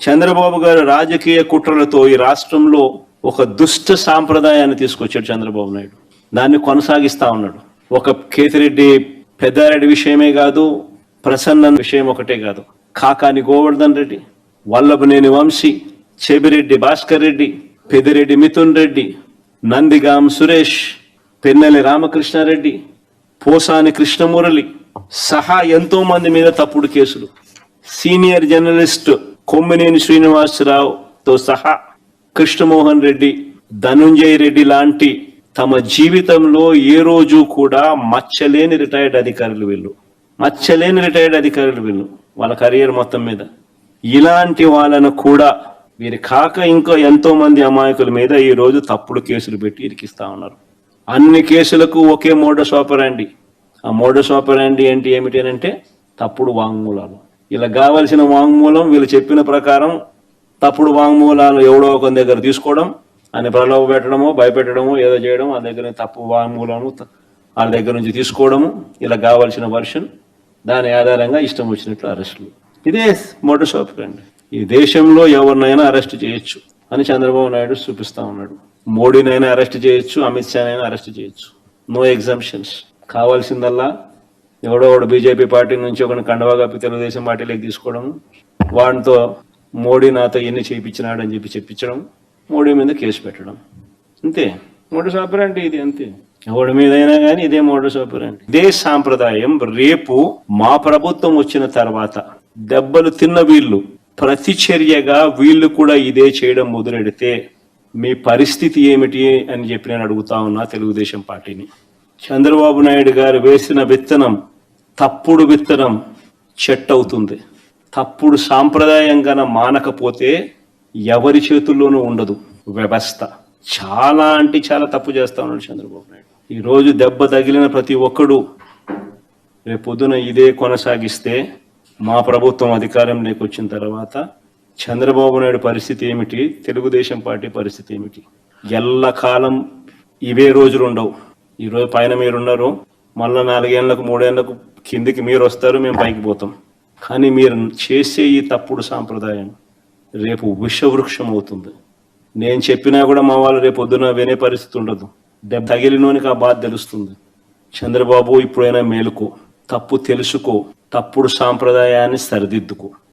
చంద్రబాబు గారు రాజకీయ కుట్రలతో ఈ రాష్ట్రంలో ఒక దుష్ట సాంప్రదాయాన్ని తీసుకొచ్చాడు చంద్రబాబు నాయుడు. దాన్ని కొనసాగిస్తా ఉన్నాడు. ఒక కేతిరెడ్డి పెద్దారెడ్డి విషయమే కాదు ప్రసన్న విషయం ఒకటే కాదు. కాకాని గోవర్ధన్ రెడ్డి వల్లభనేని వంశీ చెబిరెడ్డి భాస్కర్ రెడ్డి పెదిరెడ్డి మిథున్ రెడ్డి నందిగాం సురేష్ పెన్నెల్లి రామకృష్ణారెడ్డి పోసాని కృష్ణమురళి సహా ఎంతో మంది మీద తప్పుడు కేసులు. సీనియర్ జర్నలిస్ట్ కొమ్మినేని శ్రీనివాసరావుతో సహా కృష్ణమోహన్ రెడ్డి ధనుంజయ రెడ్డి లాంటి తమ జీవితంలో ఏ రోజు కూడా మచ్చలేని రిటైర్డ్ అధికారులు వీళ్ళు. మచ్చలేని రిటైర్డ్ అధికారులు వీళ్ళు వాళ్ళ కెరియర్ మొత్తం మీద. ఇలాంటి వాళ్ళను కూడా వీరి కాక ఇంకా ఎంతో మంది అమాయకుల మీద ఈ రోజు తప్పుడు కేసులు పెట్టి ఇరికిస్తా ఉన్నారు. అన్ని కేసులకు ఒకే మోడస్ ఆపరాండి. ఆ మోడస్ ఆపరాండి ఏంటి ఏమిటి అని అంటే తప్పుడు వాంగ్మూలాలు. ఇలా కావలసిన వాంగ్మూలం వీళ్ళు చెప్పిన ప్రకారం తప్పుడు వాంగ్మూలాలు ఎవడో ఒక దగ్గర తీసుకోవడం అని ప్రలోభ పెట్టడమో భయపెట్టడమో ఏదో చేయడం ఆ దగ్గర తప్పు వాంగ్మూలము వాళ్ళ దగ్గర నుంచి తీసుకోవడము ఇలా కావాల్సిన వర్షన్ దాని ఆధారంగా ఇష్టం వచ్చినట్లు అరెస్టులు. ఇదే మోడస్ అండి. ఈ దేశంలో ఎవరినైనా అరెస్ట్ చేయొచ్చు అని చంద్రబాబు నాయుడు చూపిస్తా ఉన్నాడు. మోడీనైనా అరెస్ట్ చేయొచ్చు అమిత్ షానైనా అరెస్ట్ చేయొచ్చు. No exemptions. కావాల్సిందల్లా ఎవడో ఒకడు బీజేపీ పార్టీ నుంచి ఒకని కండవా కప్పి తెలుగుదేశం పార్టీలోకి తీసుకోవడం వాడితో మోడీ నాతో ఎన్ని చేయించినాడు అని చెప్పి చెప్పించడం మోడీ మీద కేసు పెట్టడం. అంతే. మోడీ సాపరంటే ఇది? అంతే. ఎవడి మీదైనా కానీ ఇదే మోడీ సాపరంటే. ఇదే సాంప్రదాయం. రేపు మా ప్రభుత్వం వచ్చిన తర్వాత దెబ్బలు తిన్న వీళ్ళు ప్రతిచర్యగా వీళ్ళు కూడా ఇదే చేయడం మొదలెడితే మీ పరిస్థితి ఏమిటి అని చెప్పి నేను అడుగుతా ఉన్నా తెలుగుదేశం పార్టీని. చంద్రబాబు నాయుడు గారు వేసిన విత్తనం తప్పుడు విత్తనం చెట్టు అవుతుంది తప్పుడు సాంప్రదాయంగా మానకపోతే ఎవరి చేతుల్లోనూ ఉండదు. వ్యవస్థ. చాలా అంటే చాలా తప్పు చేస్తా ఉన్నాడు చంద్రబాబు నాయుడు. ఈ రోజు దెబ్బ తగిలిన ప్రతి ఒక్కడు రేపు పొద్దున ఇదే కొనసాగిస్తే మా ప్రభుత్వం అధికారంలోకి వచ్చిన తర్వాత చంద్రబాబు నాయుడు పరిస్థితి ఏమిటి? తెలుగుదేశం పార్టీ పరిస్థితి ఏమిటి? ఎల్లకాలం ఇవే రోజులు ఉండవు ఈరోజు పైన మీరున్నారు మళ్ళీ నాలుగేళ్ళకు మూడేళ్ళకు కిందికి మీరు వస్తారు మేము పైకి పోతాం. కానీ మీరు చేసే ఈ తప్పుడు సాంప్రదాయం రేపు విషవృక్షం అవుతుంది. నేను చెప్పినా కూడా మా వాళ్ళు రేపు పొద్దున వినే పరిస్థితి ఉండదు. దెబ్బ తగిలినోనికి ఆ బాధ తెలుస్తుంది. చంద్రబాబు ఇప్పుడైనా మేలుకో తప్పు తెలుసుకో తప్పుడు సాంప్రదాయాన్ని సరిదిద్దుకో.